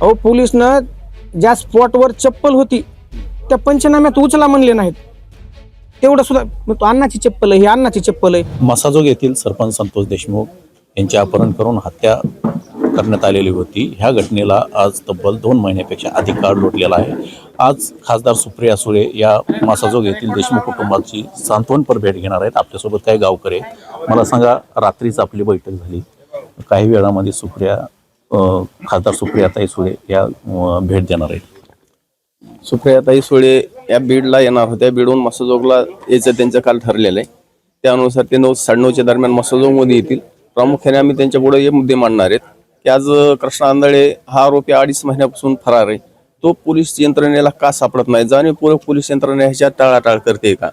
अहो पोलिसनं ज्या स्पॉटवर चप्पल होती त्या पंचनाम्यात उचला म्हणले नाहीत. तेवढं सुद्धा मग तो अण्णाची चप्पल आहे ही अण्णाची चप्पल आहे. मसाजोग येथील सरपंच संतोष देशमुख यांचे अपहरण करून हत्या करण्यात आलेली होती. ह्या घटनेला आज तब्बल दोन महिन्यापेक्षा अधिक काळ लोटलेला आहे. आज खासदार सुप्रिया सुळे या मासाजोग येथील देशमुख कुटुंबाची सांत्वनपर भेट घेणार आहेत. आपल्यासोबत काही गावकरी आहेत. मला सांगा रात्रीच आपली बैठक झाली. काही वेळामध्ये सुप्रिया खासदार सुप्रियाताई सुळे या भेट देणार आहेत. सुप्रियाताई सुळे या बीडला येणार होत्या बीडहून मसोजोगला यायचं त्यांचं काल ठरलेलं आहे. त्यानुसार ते नऊ साडेनऊच्या दरम्यान मसोजोगमध्ये येतील. प्रामुख्याने आम्ही त्यांच्या पुढे हे मुद्दे मांडणार आहेत की आज अं, कृष्णा आंधळे हा आरोपी अडीच महिन्यापासून फरार आहे. तो पोलीस यंत्रणेला का सापडत नाही? जाणीवपूर्वक पोलीस यंत्रणा ह्याच्यात टाळाटाळ करते का?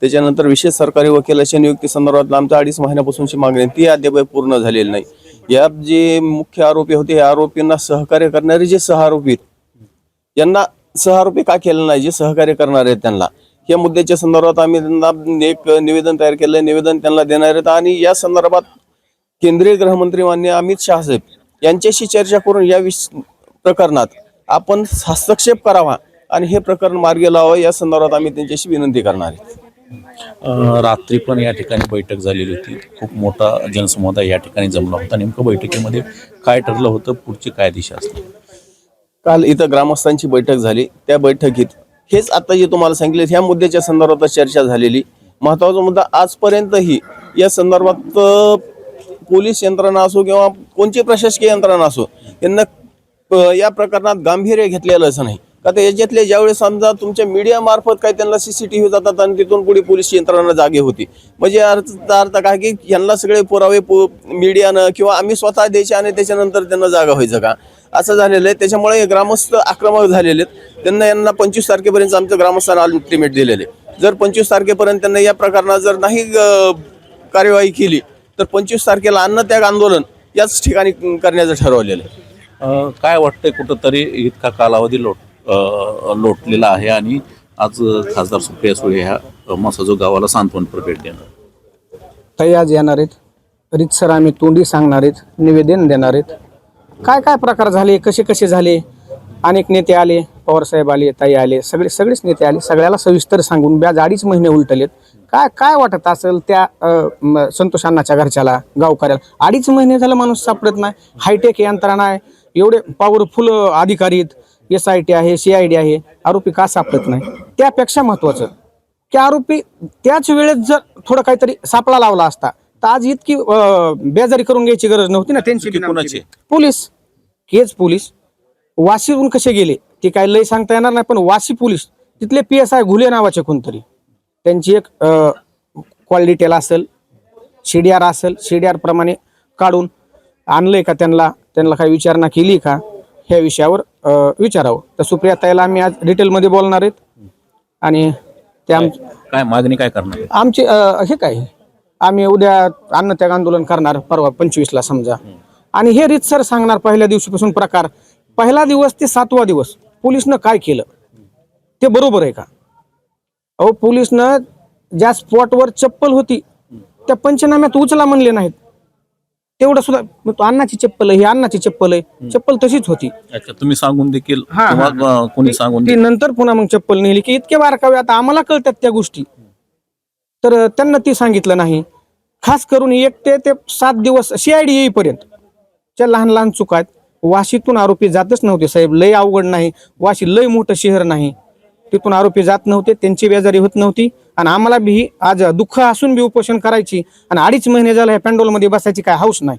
त्याच्यानंतर विशेष सरकारी वकिलाच्या नियुक्ती संदर्भात आमच्या अडीच महिन्यापासूनची मागणी ती अद्याप पूर्ण झालेली नाही. या जे मुख्य आरोपी होते या आरोपींना सहकार्य करणारे जे सह आरोपी यांना सहआरोपी का केलं नाही? जे सहकार्य करणार आहेत त्यांना. या मुद्द्याच्या संदर्भात आम्ही त्यांना एक निवेदन तयार केलं निवेदन त्यांना देणार आहेत आणि या संदर्भात केंद्रीय गृहमंत्री मान्य अमित शाह साहेब यांच्याशी चर्चा करून या विश प्रकरणात आपण हस्तक्षेप करावा आणि हे प्रकरण मार्गी लावावं या संदर्भात आम्ही त्यांच्याशी विनंती करणार आहे. रात्री पण या ठिकाणी बैठक झालेली होती. खूप मोठा जनसमुदाय या ठिकाणी जमला होता. नेमकं बैठकीमध्ये काय ठरलं होतं? पुढची काय दिशा असते? काल इथं ग्रामस्थांची बैठक झाली. त्या बैठकीत हेच आता जे तुम्हाला सांगितले ह्या मुद्द्याच्या संदर्भात चर्चा झालेली. महत्त्वाचा मुद्दा आजपर्यंतही या संदर्भात पोलीस यंत्रणा असो किंवा कोणची प्रशासकीय यंत्रणा असो यांना या प्रकरणात गांभीर्य घेतलेलंच नाही. का तर याच्यातले ज्यावेळेस समजा तुमच्या मीडियामार्फत काही त्यांना सीसीटीव्ही जातात आणि तिथून पुढे पोलीस यंत्रणा जागे होती. म्हणजे अर्थ अर्थ काय की यांना सगळे पुरावे पु मीडियानं किंवा आम्ही स्वतः द्यायचे आणि त्याच्यानंतर त्यांना जागा व्हायचं का? असं झालेलं आहे. त्याच्यामुळे ग्रामस्थ आक्रमक झालेले आहेत. त्यांना यांना पंचवीस तारखेपर्यंत आमच्या ग्रामस्थांना अल्टिमेट दिलेले जर पंचवीस तारखेपर्यंत त्यांना या प्रकरणात जर नाही कार्यवाही केली तर पंचवीस तारखेला अन्नत्याग आंदोलन याच ठिकाणी करण्याचं ठरवलेलं आहे. काय वाटतंय कुठंतरी इतका कालावधी लोट लोटलेला आहे आणि आज खासदार सुप्रिया सुळे ह्या मसाजो गावाला सांत्वनपर भेट देणार. ताई आज येणार आहेत? रितसर आम्ही तोंडी सांगणार आहेत निवेदन देणार आहेत. काय काय प्रकार झाले कसे कसे झाले? अनेक नेते आले पवारसाहेब आले ताई आले सगळे सगळेच नेते आले. सगळ्याला सविस्तर सांगून ब्याज अडीच महिने उलटलेत. काय काय वाटत असेल त्या संतोष अण्णाच्या घरच्याला गावकऱ्याला? अडीच महिने झालं माणूस सापडत नाही. हायटेक यंत्रणा आहे. एवढे पॉवरफुल अधिकारी आहेत. एस आय टी आहे सी आय डी आहे आरोपी का सापडत नाही? त्यापेक्षा महत्वाचं की आरोपी त्याच वेळेत जर थोडं काहीतरी सापळा लावला असता तर आज इतकी बेजारी करून घ्यायची गरज नव्हती ना त्यांची? पोलीस. हेच पोलीस. वाशीहून कसे गेले ते काय लय सांगता येणार नाही पण वाशी पोलीस तिथले पी एस आय घुले नावाचे कोणतरी. त्यांची एक कॉल डिटेल असेल सीडीआर असेल सीडीआर प्रमाणे काढून आणलंय का त्यांना? त्यांना काही विचारणा केली का? ह्या विषयावर विचारावं. तर सुप्रिया ताईला आम्ही आज डिटेलमध्ये बोलणार आहेत. आणि त्या आम- काय मागणी काय करणार? आमचे अ, हे काय? आम्ही उद्या अन्नत्याग आंदोलन करणार परवा पंचवीसला समजा. आणि हे रीतसर सांगणार पहिल्या दिवशीपासून प्रकार. पहिला दिवस ते सातवा दिवस. पोलिसनं काय केलं? ते बरोबर आहे का? अहो पोलिसनं ज्या स्पॉटवर चप्पल होती त्या पंचनाम्यात उचला म्हणले नाहीत. तेवढं सुद्धा मग तो अण्णाची चप्पल आहे ही अण्णाची चप्पल आहे. चप्पल तशीच होती. अच्छा तुम्ही सांगून देखील हा, हा, किंवा अ, कोणी सांगून ती नंतर पुन्हा मग चप्पल नेली की इतके बारकावे आता आम्हाला कळतात त्या गोष्टी. तर अं, त्यांना ती सांगितलं नाही. खास करून एक ते ते सात दिवस सीआयडी येईपर्यंत. त्या लहान लहान चुका आहेत वाशीतून आरोपी जातच नव्हते साहेब. लय अवघड नाही. वाशी लय मोठं शहर नाही. तिथून आरोपी जात नव्हते त्यांची बेजारी होत नव्हती. आणि आम्हाला बी आज दुःख असून बी उपोषण करायची आणि अडीच महिने झालं ह्या पॅन्डोलमध्ये बसायची काय हाऊस नाही.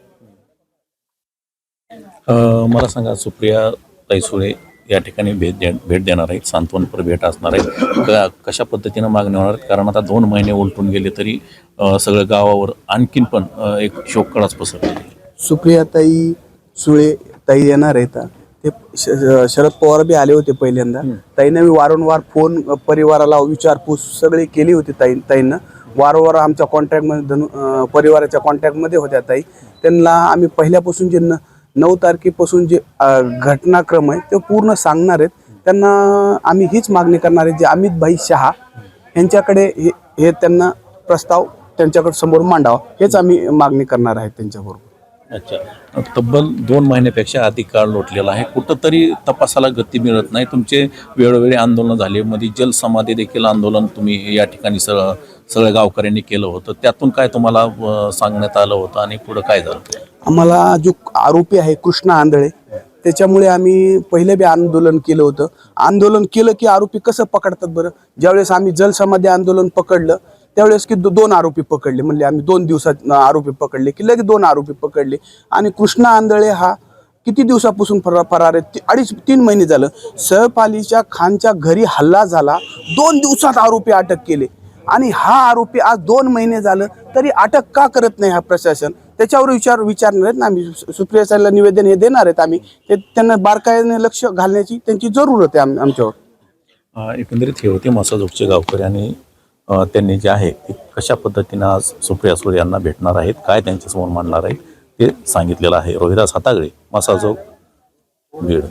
अ, मला सांगा सुप्रिया तैसुळे या ठिकाणी भेट दे भेट देणार आहेत सांत्वनपर भेट असणार आहे क- कशा पद्धतीनं मागणी होणार आहेत? कारण आता दोन महिने उलटून गेले तरी सगळं गावावर आणखीन पण एक शोककळाच पसरलेली आहे. सुप्रियाताई सुळे ताई येणार आहेत. ते शरद पवार बी आले होते पहिल्यांदा. ताईनं मी वारंवार फोन परिवाराला विचारपूस सगळी केली होती ताई ताईनं. वारंवार आमच्या कॉन्टॅक्टमध्ये धनु परिवाराच्या कॉन्टॅक्टमध्ये होत्या ताई. त्यांना आम्ही पहिल्यापासून जे न नऊ तारखेपासून जे घटनाक्रम आहे ते पूर्ण सांगणार आहेत. त्यांना आम्ही हीच मागणी करणार आहे जे अमित भाई शहा यांच्याकडे हे हे त्यांना प्रस्ताव त्यांच्याकडे समोर मांडावा हेच आम्ही मागणी करणार आहेत त्यांच्याबरोबर. अच्छा. तब्बल दोन महिन्यापेक्षा अधिक काळ लोटलेला आहे. कुठंतरी तपासाला गती मिळत नाही. तुमचे वेळोवेळी आंदोलन झाले. मध्ये जलसमाधी देखील आंदोलन तुम्ही या ठिकाणी सगळं सगळ्या गावकऱ्यांनी केलं होतं. त्यातून काय तुम्हाला सांगण्यात आलं होतं आणि पुढं काय झालं? आम्हाला जो आरोपी आहे कृष्णा आंधळे त्याच्यामुळे आम्ही पहिले बी आंदोलन केलं होतं. आंदोलन केलं की आरोपी कसं पकडतात बरं? ज्यावेळेस आम्ही जलसमाधी आंदोलन पकडलं त्यावेळेस की दो- दोन आरोपी पकडले. म्हणजे आम्ही दोन दिवसात आरोपी पकडले की लगेच दोन आरोपी पकडले. आणि कृष्णा आंधळे हा किती दिवसापासून फरार फरार आहे? अडीच तीन महिने झालं. सहपालीच्या खानच्या घरी हल्ला झाला. दोन दिवसात आरोपी अटक केले. आणि हा आरोपी आज दोन महिने झालं तरी अटक का करत नाही हा प्रशासन? त्याच्यावर विचार विचारणार आहेत ना आम्ही. सुप्रिया साहेबला निवेदन हे देणार आहेत आम्ही. ते त्यांना बारकाईने लक्ष घालण्याची त्यांची जरूरत आहे आम- आमच्यावर. एकंदरीत हे होते मासाजोगचे गावकरी आणि त्यांनी जे आहे ते कशा पद्धतीनं आज सुप्रिया सुळे यांना भेटणार आहेत काय त्यांच्यासमोर मांडणार आहेत ते सांगितलेलं आहे. रोहिदास हातागळे मसाजो बीड.